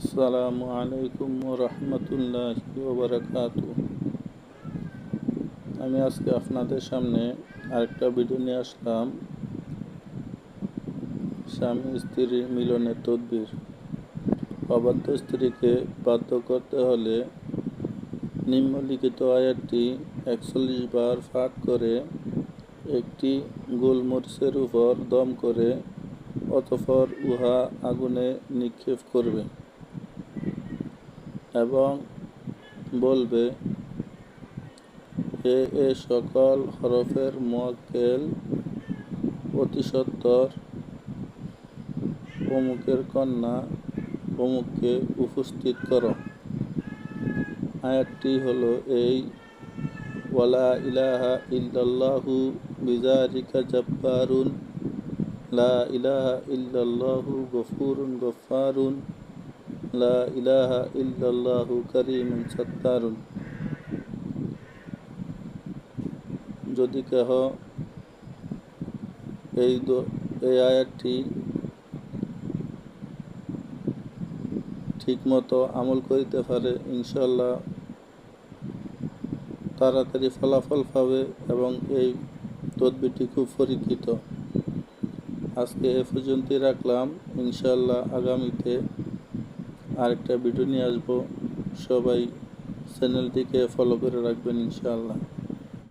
আসসালামু আলাইকুম রহমতুল্লাহ ওবরাকাত আমি আজকে আপনাদের সামনে আরেকটা ভিডিও নিয়ে আসলাম। স্বামী স্ত্রীর মিলনের তদবির। অবাধ্য স্ত্রীকে বাধ্য করতে হলে নিম্নলিখিত আয়াতটি একচল্লিশ বার পাঠ করে একটি গোলমরিচের উপর দম করে অতঃপর উহা আগুনে নিক্ষেপ করবে। এবং বলবে, এ এ সকল হরফের মোয়াক্কেল অতি সত্বর অমুকের কন্যা অমুককে উপস্থিত করো। আয়াতটি হলো এই, ওয়ালা ইলাহা ইল্লাল্লাহু বিজারিকা জব্বারুন। লা ইলাহা ইল্লাল্লাহু গফুরুন গফারুন যদি কেহ এই আয়াতটি ঠিকমতো আমল করিতে পারে ইনশাল্লাহ তাড়াতাড়ি ফলাফল পাবে এবং এই তদবিরটি খুব পরীক্ষিত। আজকে এ পর্যন্তই রাখলাম। ইনশাল্লাহ আগামীতে আরেকটা ভিডিও নিয়ে আসব। সবাই চ্যানেলটিকে ফলো করে রাখবেন ইনশাআল্লাহ।